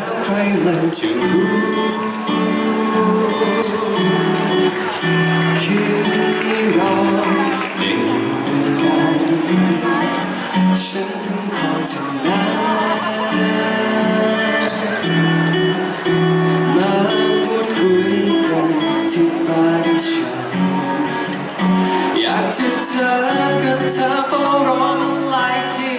แล้วใครเลยจะรู้คืนที่เราได้อยู่ด้วยกันฉันเพิ่งขอเท่ามาพูดคุยกันที่บ้านฉันอยากจะเจอกับเธอเฝ้ารอมันหลายที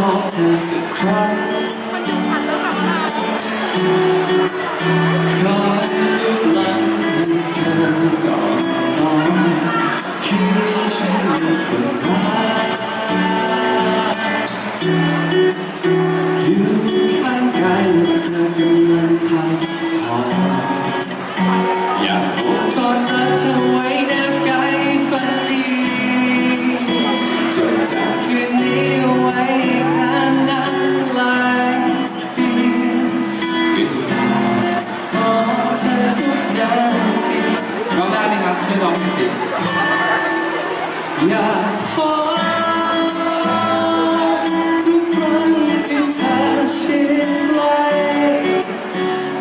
หอมเธอสักครั้งขอลุกล้ำให้เธอก่อนนอนคืนนี้ฉันรู้คนเดี ช่วยร้องหน่อยสิอยากขอทุกครั้งที่เธอชิดไกล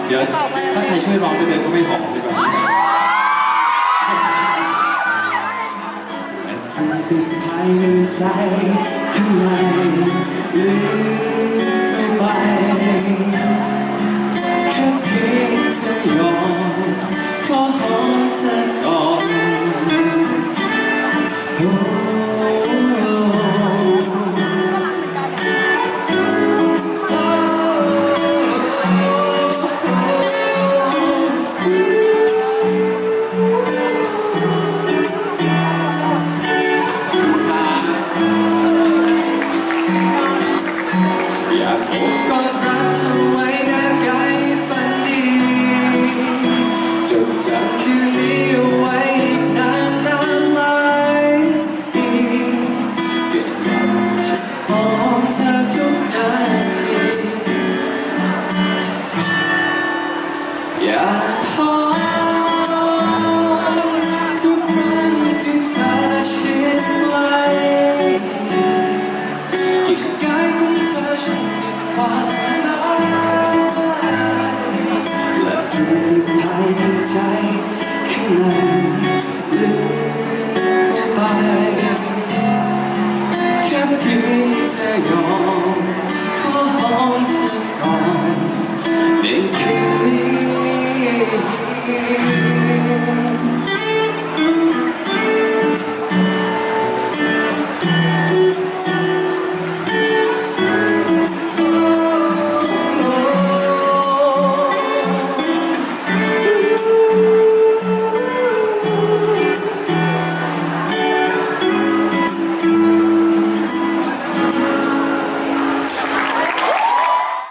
เดี๋ยวถ้าใครช่วยร้องจะเดินก็ไม่หอมดีกว่าแต่ทำติดภายในใจข้างใน อยากหอทุกครั้งที่เธอชิดไกลกิจกายของเธอฉันมีความหมายและทุกที่ภายในใจข้างใน you.